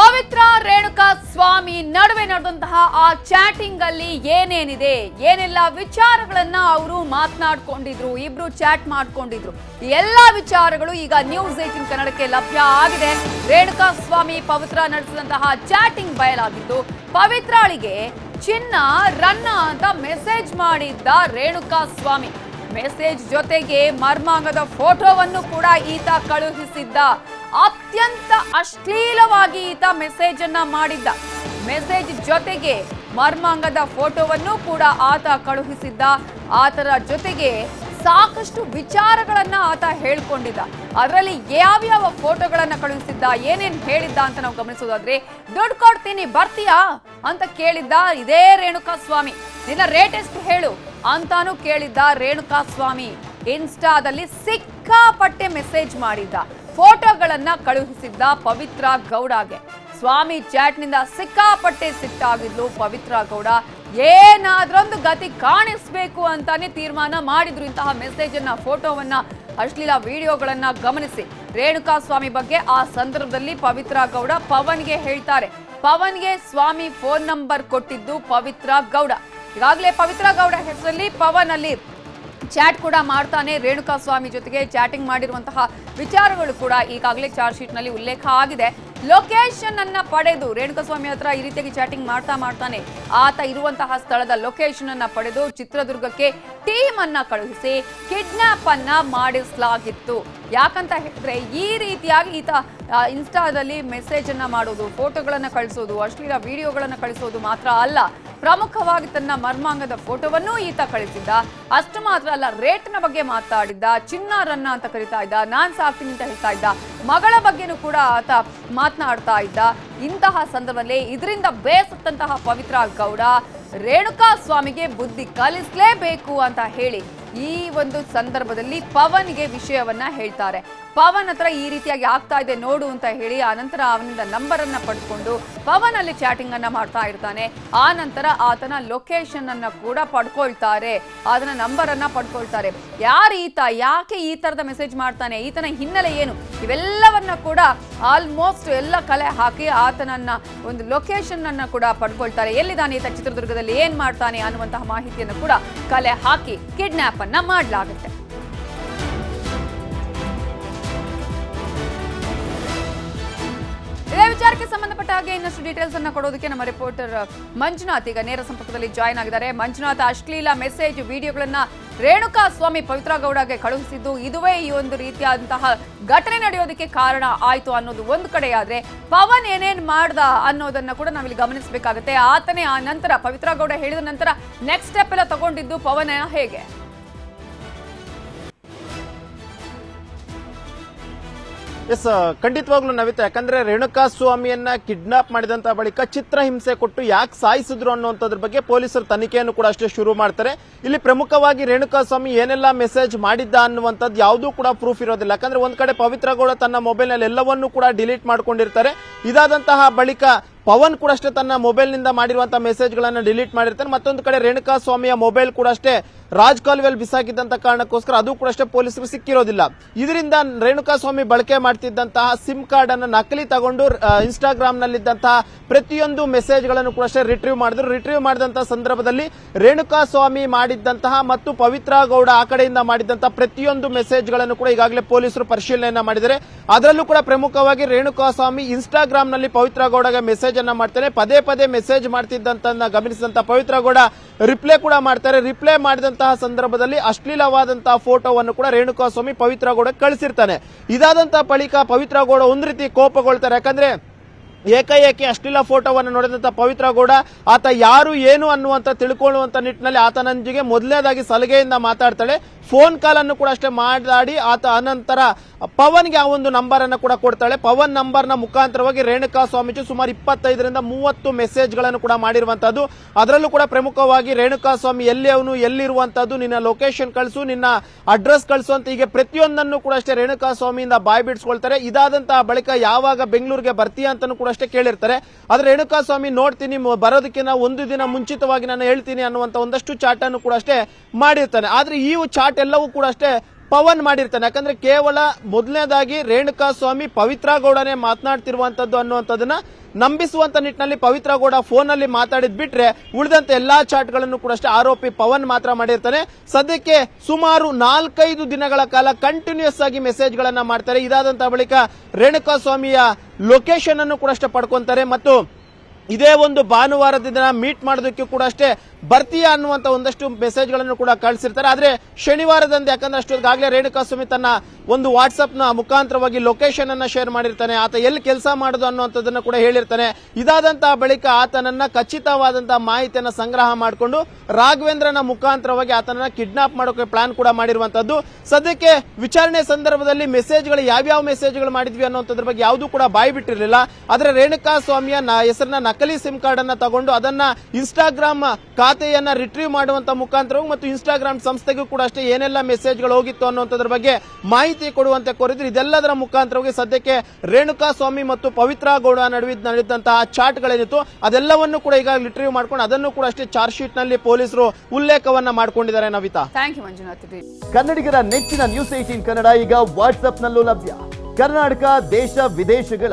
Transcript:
ಪವಿತ್ರ ರೇಣುಕಾ ಸ್ವಾಮಿ ನಡುವೆ ನಡೆದಂತಹ ಆ ಚಾಟಿಂಗ್ ಅಲ್ಲಿ ಏನೇನಿದೆ, ಏನೆಲ್ಲ ವಿಚಾರಗಳನ್ನ ಅವರು ಮಾತನಾಡ್ಕೊಂಡಿದ್ರು, ಇಬ್ರು ಚಾಟ್ ಮಾಡ್ಕೊಂಡಿದ್ರು. ಎಲ್ಲಾ ವಿಚಾರಗಳು ಈಗ ನ್ಯೂಸ್ ಏಟಿನ್ ಕನ್ನಡಕ್ಕೆ ಲಭ್ಯ ಆಗಿದೆ. ರೇಣುಕಾ ಸ್ವಾಮಿ ಪವಿತ್ರ ನಡೆಸಿದಂತಹ ಚಾಟಿಂಗ್ ಬಯಲಾಗಿದ್ದು, ಪವಿತ್ರಾಳಿಗೆ ಚಿನ್ನ, ರನ್ನ ಅಂತ ಮೆಸೇಜ್ ಮಾಡಿದ್ದ ರೇಣುಕಾ ಸ್ವಾಮಿ. ಮೆಸೇಜ್ ಜೊತೆಗೆ ಮರ್ಮಾಂಗದ ಫೋಟೋವನ್ನು ಕೂಡ ಈತ ಕಳುಹಿಸಿದ್ದ. ಅತ್ಯಂತ ಅಶ್ಲೀಲವಾಗಿ ಈತ ಮೆಸೇಜ್ ಅನ್ನ ಮಾಡಿದ್ದ. ಮೆಸೇಜ್ ಜೊತೆಗೆ ಮರ್ಮಾಂಗದ ಫೋಟೋವನ್ನು ಕೂಡ ಆತ ಕಳುಹಿಸಿದ್ದ. ಆತರ ಜೊತೆಗೆ ಸಾಕಷ್ಟು ವಿಚಾರಗಳನ್ನ ಆತ ಹೇಳ್ಕೊಂಡಿದ್ದ. ಅದರಲ್ಲಿ ಯಾವ್ಯಾವ ಫೋಟೋಗಳನ್ನ ಕಳುಹಿಸಿದ್ದ, ಏನೇನ್ ಹೇಳಿದ್ದ ಅಂತ ನಾವು ಗಮನಿಸೋದಾದ್ರೆ, ದುಡ್ಡು ಕೊಡ್ತೀನಿ, ಬರ್ತೀಯಾ? ಅಂತ ಕೇಳಿದ್ದ ಇದೇ ರೇಣುಕಾ ಸ್ವಾಮಿ ನಿನ್ನ ರೇಟ್ ಎಷ್ಟು ಹೇಳು ಅಂತಾನು ಕೇಳಿದ್ದ ರೇಣುಕಾ ಸ್ವಾಮಿ ಇನ್ಸ್ಟಾದಲ್ಲಿ ಸಿಕ್ಕಾಪಟ್ಟೆ ಮೆಸೇಜ್ ಮಾಡಿದ್ದ. ಫೋಟೋಗಳನ್ನ ಕಳುಹಿಸಿದ್ದ ಪವಿತ್ರ ಗೌಡಗೆ. ಸ್ವಾಮಿ ಚಾಟ್ನಿಂದ ಸಿಕ್ಕಾಪಟ್ಟೆ ಸಿಟ್ಟಾಗಿದ್ಲು ಪವಿತ್ರ ಗೌಡ. ಏನಾದ್ರೊಂದು ಗತಿ ಕಾಣಿಸ್ಬೇಕು ಅಂತಾನೆ ತೀರ್ಮಾನ ಮಾಡಿದ್ರು ಇಂತಹ ಮೆಸೇಜ್ ಅನ್ನ ಫೋಟೋವನ್ನ. ಅಶ್ಲೀಲ ವಿಡಿಯೋಗಳನ್ನ ಗಮನಿಸಿ. ರೇಣುಕಾ ಸ್ವಾಮಿ ಬಗ್ಗೆ ಆ ಸಂದರ್ಭದಲ್ಲಿ ಪವಿತ್ರ ಗೌಡ ಪವನ್ಗೆ ಹೇಳ್ತಾರೆ. ಪವನ್ಗೆ ಸ್ವಾಮಿ ಫೋನ್ ನಂಬರ್ ಕೊಟ್ಟಿದ್ದು ಪವಿತ್ರ ಗೌಡ. ಈಗಾಗಲೇ ಪವಿತ್ರ ಗೌಡ ಹೆಸರಲ್ಲಿ ಪವನ್ ಅಲ್ಲಿ ಚಾಟ್ ಕೂಡ ಮಾಡ್ತಾನೆ ರೇಣುಕಾ ಸ್ವಾಮಿ ಜೊತೆಗೆ ಚಾಟಿಂಗ್ ಮಾಡಿರುವಂತಹ ವಿಚಾರಗಳು ಕೂಡ ಈಗಾಗಲೇ ಚಾರ್ಜ್ ಶೀಟ್ನಲ್ಲಿ ಉಲ್ಲೇಖ ಆಗಿದೆ. ಲೊಕೇಶನ್ ಅನ್ನ ಪಡೆದು ರೇಣುಕಾ ಸ್ವಾಮಿ ಹತ್ರ ಈ ರೀತಿಯಾಗಿ ಚಾಟಿಂಗ್ ಮಾಡ್ತಾ ಮಾಡ್ತಾನೆ. ಆತ ಇರುವಂತಹ ಸ್ಥಳದ ಲೊಕೇಶನ್ ಅನ್ನ ಪಡೆದು ಚಿತ್ರದುರ್ಗಕ್ಕೆ ಟೀಮ್ ಅನ್ನ ಕಳುಹಿಸಿ ಕಿಡ್ನಾಪ್ ಅನ್ನ ಮಾಡಿಸಲಾಗಿತ್ತು. ಯಾಕಂತ ಹೇಳಿದ್ರೆ ಈ ರೀತಿಯಾಗಿ ಈತ ಇನ್ಸ್ಟಾದಲ್ಲಿ ಮೆಸೇಜ್ ಅನ್ನ ಮಾಡೋದು ಫೋಟೋಗಳನ್ನ ಕಳಿಸೋದು, ಅಶ್ಲೀಲ ವಿಡಿಯೋಗಳನ್ನ ಕಳಿಸೋದು ಮಾತ್ರ ಅಲ್ಲ. ಪ್ರಮುಖವಾಗಿ ತನ್ನ ಮರ್ಮಾಂಗದ ಫೋಟೋವನ್ನು ಈತ ಕಳಿಸಿದ್ದ. ಅಷ್ಟು ಮಾತ್ರ ಅಲ್ಲ, ರೇಟ್ನ ಬಗ್ಗೆ ಮಾತಾಡಿದ್ದ, ಚಿನ್ನ ರನ್ನ ಅಂತ ಕರಿತಾ ಇದ್ದ, ನಾನ್ ಸಾಕ್ತೀನಿ ಅಂತ ಹೇಳ್ತಾ ಇದ್ದ, ಮಗಳ ಬಗ್ಗೆನೂ ಕೂಡ ಆತ ಮಾತನಾಡ್ತಾ ಇದ್ದ. ಇಂತಹ ಸಂದರ್ಭದಲ್ಲಿ ಇದರಿಂದ ಬೇಸತ್ತಂತಹ ಪವಿತ್ರ ಗೌಡ, ರೇಣುಕಾ ಸ್ವಾಮಿಗೆ ಬುದ್ಧಿ ಕಲಿಸಲೇಬೇಕು ಅಂತ ಹೇಳಿ ಈ ಒಂದು ಸಂದರ್ಭದಲ್ಲಿ ಪವನ್ಗೆ ವಿಷಯವನ್ನ ಹೇಳ್ತಾರೆ. ಪವನ್ ಹತ್ರ ಈ ರೀತಿಯಾಗಿ ಆಗ್ತಾ ಇದೆ, ನೋಡು ಅಂತ ಹೇಳಿ ಆ ನಂತರ ಅವನಿಂದ ನಂಬರ್ ಅನ್ನ ಪಡ್ಕೊಂಡು ಪವನ್ ಅಲ್ಲಿ ಚಾಟಿಂಗ್ ಅನ್ನ ಮಾಡ್ತಾ ಇರ್ತಾನೆ. ಆ ನಂತರ ಆತನ ಲೊಕೇಶನ್ ಅನ್ನ ಕೂಡ ಪಡ್ಕೊಳ್ತಾರೆ. ಅದನ್ನ ನಂಬರ್ ಅನ್ನ ಪಡ್ಕೊಳ್ತಾರೆ. ಯಾರು ಈತ? ಯಾಕೆ ಈ ತರದ ಮೆಸೇಜ್ ಮಾಡ್ತಾನೆ? ಈತನ ಹಿನ್ನೆಲೆ ಏನು? ಇವೆಲ್ಲವನ್ನ ಕೂಡ ಆಲ್ಮೋಸ್ಟ್ ಎಲ್ಲ ಕಲೆ ಹಾಕಿ ಆತನನ್ನ ಒಂದು ಲೊಕೇಶನ್ ಅನ್ನ ಕೂಡ ಪಡ್ಕೊಳ್ತಾರೆ. ಎಲ್ಲಿದ್ದಾನೆ ಈತ ಚಿತ್ರದುರ್ಗದಲ್ಲಿ? ಏನ್ ಮಾಡ್ತಾನೆ ಅನ್ನುವಂತಹ ಮಾಹಿತಿಯನ್ನು ಕೂಡ ಕಲೆ ಹಾಕಿ ಕಿಡ್ನಾಪ್ ಅನ್ನ ಮಾಡಲಾಗುತ್ತೆ. ವಿಚಾರಕ್ಕೆ ಸಂಬಂಧಪಟ್ಟ ಹಾಗೆ ಇನ್ನಷ್ಟು ಡೀಟೇಲ್ಸ್ ಅನ್ನ ಕೊಡೋದಕ್ಕೆ ನಮ್ಮ ರಿಪೋರ್ಟರ್ ಮಂಜುನಾಥ್ ಈಗ ನೇರ ಸಂಪರ್ಕದಲ್ಲಿ ಜಾಯ್ನ್ ಆಗಿದ್ದಾರೆ. ಮಂಜುನಾಥ್, ಅಶ್ಲೀಲ ಮೆಸೇಜ್ ವಿಡಿಯೋಗಳನ್ನ ರೇಣುಕಾ ಸ್ವಾಮಿ ಪವಿತ್ರ ಗೌಡಗೆ ಕಳುಹಿಸಿದ್ದು ಇದುವೇ ಈ ಒಂದು ರೀತಿಯಾದಂತಹ ಘಟನೆ ನಡೆಯೋದಕ್ಕೆ ಕಾರಣ ಆಯ್ತು ಅನ್ನೋದು ಒಂದು ಕಡೆ ಪವನ್ ಏನೇನ್ ಮಾಡ್ದ ಅನ್ನೋದನ್ನ ಕೂಡ ನಾವಿಲ್ಲಿ ಗಮನಿಸಬೇಕಾಗುತ್ತೆ. ಆತನೇ ಆ ನಂತರ ಪವಿತ್ರ ಗೌಡ ಹೇಳಿದ ನಂತರ ನೆಕ್ಸ್ಟ್ ಸ್ಟೆಪ್ ಎಲ್ಲ ತಗೊಂಡಿದ್ದು ಪವನ ಹೇಗೆ? ಎಸ್ ಖಂಡಿತವಾಗ್ಲೂ ನವಿತಾ, ಯಾಕಂದ್ರೆ ರೇಣುಕಾ ಸ್ವಾಮಿಯನ್ನ ಕಿಡ್ನಾಪ್ ಮಾಡಿದಂತ ಬಳಿಕ ಚಿತ್ರ ಹಿಂಸೆ ಕೊಟ್ಟು ಯಾಕೆ ಸಾಯಿಸಿದ್ರು ಅನ್ನುವಂಥದ್ರ ಬಗ್ಗೆ ಪೊಲೀಸರು ತನಿಖೆಯನ್ನು ಕೂಡ ಅಷ್ಟೇ ಶುರು ಮಾಡ್ತಾರೆ. ಇಲ್ಲಿ ಪ್ರಮುಖವಾಗಿ ರೇಣುಕಾ ಸ್ವಾಮಿ ಏನೆಲ್ಲ ಮೆಸೇಜ್ ಮಾಡಿದ್ದ ಅನ್ನುವಂಥದ್ದು ಯಾವುದೂ ಕೂಡ ಪ್ರೂಫ್ ಇರೋದಿಲ್ಲ. ಯಾಕಂದ್ರೆ ಒಂದ್ ಕಡೆ ಪವಿತ್ರ ತನ್ನ ಮೊಬೈಲ್ನಲ್ಲಿ ಎಲ್ಲವನ್ನೂ ಕೂಡ ಡಿಲೀಟ್ ಮಾಡ್ಕೊಂಡಿರ್ತಾರೆ. ಇದಾದಂತಹ ಬಳಿಕ ಪವನ್ ಕೂಡ ಅಷ್ಟೇ ತನ್ನ ಮೊಬೈಲ್ನಿಂದ ಮಾಡಿರುವಂತಹ ಮೆಸೇಜ್ ಗಳನ್ನ ಡಿಲೀಟ್ ಮಾಡಿರ್ತಾನೆ. ಮತ್ತೊಂದು ಕಡೆ ರೇಣುಕಾ ಸ್ವಾಮಿಯ ಮೊಬೈಲ್ ಕೂಡ ಅಷ್ಟೇ ರಾಜ್ ಕಾಲುವೆಲ್ ಬಿಸಾಕಿದ್ದಂತ ಕಾರಣಕ್ಕೋಸ್ಕರ ಅದು ಕೂಡ ಅಷ್ಟೇ ಪೊಲೀಸರು ಸಿಕ್ಕಿರೋದಿಲ್ಲ. ಇದರಿಂದ ರೇಣುಕಾ ಸ್ವಾಮಿ ಬಳಕೆ ಮಾಡ್ತಿದ್ದಂತಹ ಸಿಮ್ ಕಾರ್ಡ್ ಅನ್ನು ನಕಲಿ ತಗೊಂಡು ಇನ್ಸ್ಟಾಗ್ರಾಮ್ ನಲ್ಲಿದ್ದಂತಹ ಪ್ರತಿಯೊಂದು ಮೆಸೇಜ್ಗಳನ್ನು ಕೂಡ ಅಷ್ಟೇ ರಿಟ್ರೀವ್ ಮಾಡಿದ್ರು. ರಿಟ್ರೀವ್ ಮಾಡಿದಂತಹ ಸಂದರ್ಭದಲ್ಲಿ ರೇಣುಕಾ ಸ್ವಾಮಿ ಮಾಡಿದ್ದಂತಹ ಮತ್ತು ಪವಿತ್ರ ಗೌಡ ಆ ಕಡೆಯಿಂದ ಮಾಡಿದಂತಹ ಪ್ರತಿಯೊಂದು ಮೆಸೇಜ್ಗಳನ್ನು ಕೂಡ ಈಗಾಗಲೇ ಪೊಲೀಸರು ಪರಿಶೀಲನೆಯನ್ನ ಮಾಡಿದ್ದಾರೆ. ಅದರಲ್ಲೂ ಕೂಡ ಪ್ರಮುಖವಾಗಿ ರೇಣುಕಾ ಸ್ವಾಮಿ ಇನ್ಸ್ಟಾಗ್ರಾಮ್ನಲ್ಲಿ ಪವಿತ್ರ ಗೌಡಗೆ ಮೆಸೇಜ್ ಅನ್ನ ಮಾಡ್ತಾರೆ. ಪದೇ ಪದೇ ಮೆಸೇಜ್ ಮಾಡ್ತಿದ್ದಂತ ಗಮನಿಸಿದಂತ ಪವಿತ್ರ ಗೌಡ ರಿಪ್ಲೈ ಕೂಡ ಮಾಡ್ತಾರೆ. ರಿಪ್ಲೈ ಮಾಡಿದಂತಹ ಸಂದರ್ಭದಲ್ಲಿ ಅಶ್ಲೀಲವಾದಂತಹ ಫೋಟೋವನ್ನು ಕೂಡ ರೇಣುಕಾ ಸ್ವಾಮಿ ಪವಿತ್ರ ಗೌಡ ಕಳಿಸಿರ್ತಾನೆ. ಇದಾದಂತಹ ಬಳಿಕ ಪವಿತ್ರ ಗೌಡ ಒಂದ್ ರೀತಿ ಕೋಪಗೊಳ್ತಾರೆ. ಯಾಕಂದ್ರೆ ಏಕಾಏಕಿ ಅಶ್ಲೀಲ ಫೋಟೋವನ್ನು ನೋಡಿದಂತ ಪವಿತ್ರ ಗೌಡ, ಆತ ಯಾರು, ಏನು ಅನ್ನುವಂತ ತಿಳ್ಕೊಳ್ಳುವಂತ ನಿಟ್ಟಿನಲ್ಲಿ ಆತನೊಂದಿಗೆ ಮೊದಲನೇದಾಗಿ ಸಲಹೆಯಿಂದ ಮಾತಾಡ್ತಾಳೆ. ಫೋನ್ ಕಾಲ್ ಅನ್ನು ಕೂಡ ಅಷ್ಟೇ ಮಾತಾಡಿ ಆತ ಅನಂತರ ಪವನ್ಗೆ ಆ ಒಂದು ನಂಬರ್ ಅನ್ನು ಕೂಡ ಕೊಡ್ತಾಳೆ. ಪವನ್ ನಂಬರ್ನ ಮುಖಾಂತರವಾಗಿ ರೇಣುಕಾ ಸ್ವಾಮೀಜಿ ಸುಮಾರು ಇಪ್ಪತ್ತೈದರಿಂದ ಮೂವತ್ತು ಮೆಸೇಜ್ಗಳನ್ನು ಕೂಡ ಮಾಡಿರುವಂತದ್ದು ಅದರಲ್ಲೂ ಕೂಡ ಪ್ರಮುಖವಾಗಿ ರೇಣುಕಾ ಸ್ವಾಮಿ ಎಲ್ಲಿ ಅವನು ಎಲ್ಲಿರುವಂತದ್ದು ನಿನ್ನ ಲೊಕೇಶನ್ ಕಳಿಸು, ನಿನ್ನ ಅಡ್ರೆಸ್ ಕಳಿಸು ಅಂತ ಹೀಗೆ ಪ್ರತಿಯೊಂದನ್ನು ಕೂಡ ಅಷ್ಟೇ ರೇಣುಕಾ ಸ್ವಾಮಿಯಿಂದ ಬಾಯ್ ಬಿಡಿಸ್ಕೊಳ್ತಾರೆ. ಇದಾದಂತಹ ಬಳಿಕ ಯಾವಾಗ ಬೆಂಗಳೂರಿಗೆ ಬರ್ತೀಯ ಅಂತಲೂ ಕೂಡ ಅಷ್ಟೇ ಕೇಳಿರ್ತಾರೆ. ಆದ್ರೆ ರೇಣುಕಾ ಸ್ವಾಮಿ ನೋಡ್ತೀನಿ ಬರೋದಕ್ಕಿಂತ ಒಂದು ದಿನ ಮುಂಚಿತವಾಗಿ ನಾನು ಹೇಳ್ತೀನಿ ಅನ್ನುವಂತ ಒಂದಷ್ಟು ಚಾಟ್ ಅನ್ನು ಕೂಡ ಅಷ್ಟೇ ಮಾಡಿರ್ತಾನೆ. ಆದ್ರೆ ಈ ಚಾಟ್ ಎಲ್ಲವೂ ಕೂಡ ಅಷ್ಟೇ ಪವನ್ ಮಾಡಿರ್ತಾನೆ. ಯಾಕಂದ್ರೆ ಕೇವಲ ಮೊದಲನೇದಾಗಿ ರೇಣುಕಾ ಸ್ವಾಮಿ ಪವಿತ್ರ ಗೌಡನೇ ಮಾತನಾಡ್ತಿರುವಂತದ್ದು ಅನ್ನುವಂಥದ್ದನ್ನ ನಂಬಿಸುವಂತ ನಿಟ್ಟಿನಲ್ಲಿ ಪವಿತ್ರ ಗೌಡ ಫೋನ್ ಅಲ್ಲಿ ಮಾತಾಡಿದ್ ಬಿಟ್ರೆ ಉಳಿದಂತೆ ಎಲ್ಲಾ ಚಾಟ್ಗಳನ್ನು ಕೂಡ ಅಷ್ಟೇ ಆರೋಪಿ ಪವನ್ ಮಾತ್ರ ಮಾಡಿರ್ತಾನೆ. ಸದ್ಯಕ್ಕೆ ಸುಮಾರು ನಾಲ್ಕೈದು ದಿನಗಳ ಕಾಲ ಕಂಟಿನ್ಯೂಸ್ ಆಗಿ ಮೆಸೇಜ್ ಗಳನ್ನ ಮಾಡ್ತಾರೆ. ಇದಾದಂತಹ ಬಳಿಕ ರೇಣುಕಾ ಸ್ವಾಮಿಯ ಲೊಕೇಶನ್ ಅನ್ನು ಕೂಡ ಅಷ್ಟೇ ಪಡ್ಕೊಂತಾರೆ. ಮತ್ತು ಇದೇ ಒಂದು ಭಾನುವಾರದ ದಿನ ಮೀಟ್ ಮಾಡೋದಕ್ಕೆ ಕೂಡ ಅಷ್ಟೇ ಬರ್ತೀಯ ಅನ್ನುವಂತ ಒಂದಷ್ಟು ಮೆಸೇಜ್ಗಳನ್ನು ಕೂಡ ಕಳಿಸಿರ್ತಾರೆ. ಆದ್ರೆ ಶನಿವಾರದಂದು ಯಾಕಂದ್ರೆ ಅಷ್ಟೊತ್ತಿಗಾಗಲೇ ರೇಣುಕಾ ಸ್ವಾಮಿ ತನ್ನ ಒಂದು ವಾಟ್ಸ್ಆಪ್ನ ಮುಖಾಂತರವಾಗಿ ಲೊಕೇಶನ್ ಅನ್ನ ಶೇರ್ ಮಾಡಿರ್ತಾನೆ. ಆತ ಎಲ್ಲಿ ಕೆಲಸ ಮಾಡೋದು ಅನ್ನುವಂಥದ್ದನ್ನ ಕೂಡ ಹೇಳಿರ್ತಾನೆ. ಇದಾದಂತಹ ಬಳಿಕ ಆತನನ್ನ ಖಚಿತವಾದಂತಹ ಮಾಹಿತಿಯನ್ನ ಸಂಗ್ರಹ ಮಾಡಿಕೊಂಡು ರಾಘವೇಂದ್ರನ ಮುಖಾಂತರವಾಗಿ ಆತನನ್ನ ಕಿಡ್ನಾಪ್ ಮಾಡೋಕೆ ಪ್ಲಾನ್ ಕೂಡ ಮಾಡಿರುವಂತದ್ದು. ಸದ್ಯಕ್ಕೆ ವಿಚಾರಣೆ ಸಂದರ್ಭದಲ್ಲಿ ಮೆಸೇಜ್ಗಳು ಯಾವ್ಯಾವ ಮೆಸೇಜ್ಗಳು ಮಾಡಿದ್ವಿ ಅನ್ನುವಂಥದ್ರ ಬಗ್ಗೆ ಯಾವುದೂ ಕೂಡ ಬಾಯಿ ಬಿಟ್ಟಿರಲಿಲ್ಲ. ಆದ್ರೆ ರೇಣುಕಾ ಸ್ವಾಮಿಯ ಹೆಸರನ್ನ ನಕಲಿ ಸಿಮ್ ಕಾರ್ಡ್ ಅನ್ನ ತಗೊಂಡು ಅದನ್ನ ಇನ್ಸ್ಟಾಗ್ರಾಮ್ ಖಾತೆಯನ್ನ ರಿಟ್ರೀವ್ ಮಾಡುವಂತ ಮುಖಾಂತರ ಮತ್ತು ಇನ್ಸ್ಟಾಗ್ರಾಮ್ ಸಂಸ್ಥೆಗೂ ಕೂಡ ಅಷ್ಟೇ ಏನೆಲ್ಲ ಮೆಸೇಜ್ಗಳು ಹೋಗಿತ್ತು ಅನ್ನುವಂಥದ್ರ ಬಗ್ಗೆ ಮಾಹಿತಿ ಕೊಡುವಂತೆ ಕೋರಿದ್ರು. ಇದೆಲ್ಲದರ ಮುಖಾಂತರವಾಗಿ ಸದ್ಯಕ್ಕೆ ರೇಣುಕಾ ಸ್ವಾಮಿ ಮತ್ತು ಪವಿತ್ರ ಗೌಡ ನಡುವೆ ನಡೆದಂತಹ ಚಾಟ್ಗಳೇನಿತ್ತು ಅದೆಲ್ಲವನ್ನು ಕೂಡ ಈಗ ರಿಟ್ರೀವ್ ಮಾಡ್ಕೊಂಡು ಅದನ್ನು ಕೂಡ ಅಷ್ಟೇ ಚಾರ್ಜ್ ಶೀಟ್ನಲ್ಲಿ ಪೊಲೀಸರು ಉಲ್ಲೇಖವನ್ನ ಮಾಡ್ಕೊಂಡಿದ್ದಾರೆ Navita. Thank you Manjunath Reddy. ಕನ್ನಡಿಗರ ನೆಚ್ಚಿನ ನ್ಯೂಸ್ ಏಟೀನ್ ಕನ್ನಡ ಈಗ ವಾಟ್ಸ್ಆಪ್ನಲ್ಲೂ ಲಭ್ಯ. ಕರ್ನಾಟಕ ದೇಶ ವಿದೇಶಗಳ